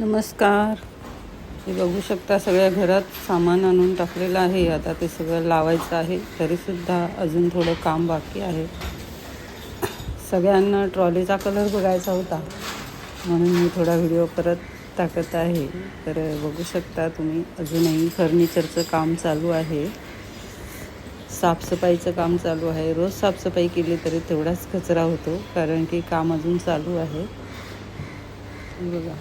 नमस्कार. हे बघू शकता सगळ्या घरात सामान आणून टाकलेलं आहे. आता ते सगळं लावायचं आहे. तरीसुद्धा अजून थोडं काम बाकी आहे. सगळ्यांना ट्रॉलीचा कलर बघायचा होता. म्हणून मी थोडा व्हिडिओ परत टाकत आहे. तर बघू शकता तुम्ही अजूनही फर्निचरचं काम चालू आहे. साफसफाईचं काम चालू आहे. रोज साफसफाई केली तरी तेवढाच कचरा होतो कारण की काम अजून चालू आहे. बघा.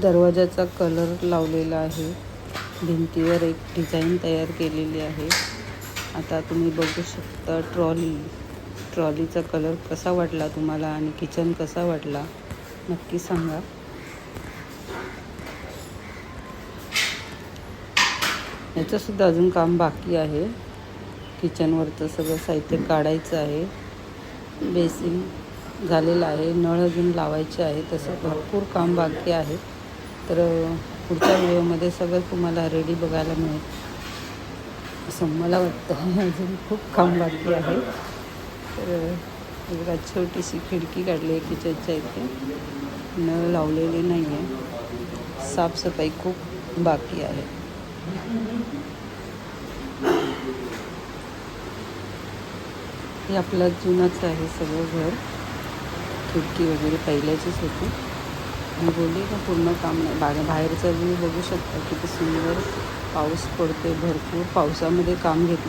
दरवाजाचा कलर लावलेला आहे. भिंतीवर एक डिझाईन तयार केलेली आहे. आता तुम्ही बघू शकता ट्रॉली. ट्रॉलीचा कलर कसा वाटला तुम्हाला आणि किचन कसा वाटला? नक्की सांगा. याचंसुद्धा अजून काम बाकी आहे. किचनवरचं सगळं साहित्य काढायचं आहे. बेसिन झालेलं आहे. नळ अजून लावायचे आहे. तसं भरपूर काम बाकी आहे. तर पुढच्या व्हिडिओमध्ये सगळं तुम्हाला रेडी बघायला मिळेल. असं मला वाटतं. अजून खूप काम बाकी आहे. तर बघा छोटीशी खिडकी काढली आहे किचनच्या इथे. नळ लावलेली नाही आहे साफसफाई खूप बाकी आहे. हे आपलं जुनंच आहे सगळं घर. खिडकी वगैरे पहिल्याचीच होती. मी बोलली का पूर्ण काम नाही. बागा बाहेरचं व्ह्यू बघू शकता किती सुंदर पाऊस पडते भरपूर पावसामध्ये काम घेतलं.